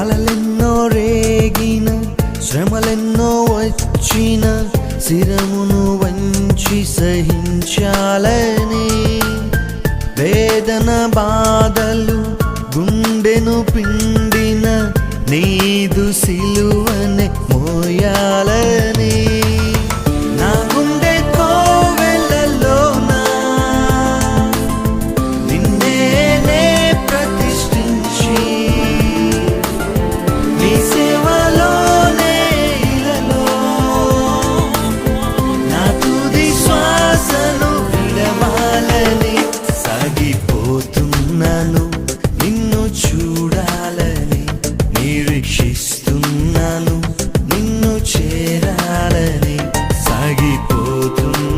అలలెన్నో రేగిన శ్రమలెన్నో వచ్చిన శిరమును వంచి సహించాలని వేదన బాధలు గుండెను పిండిన నీదు సిలువనే మోయాలని Otunla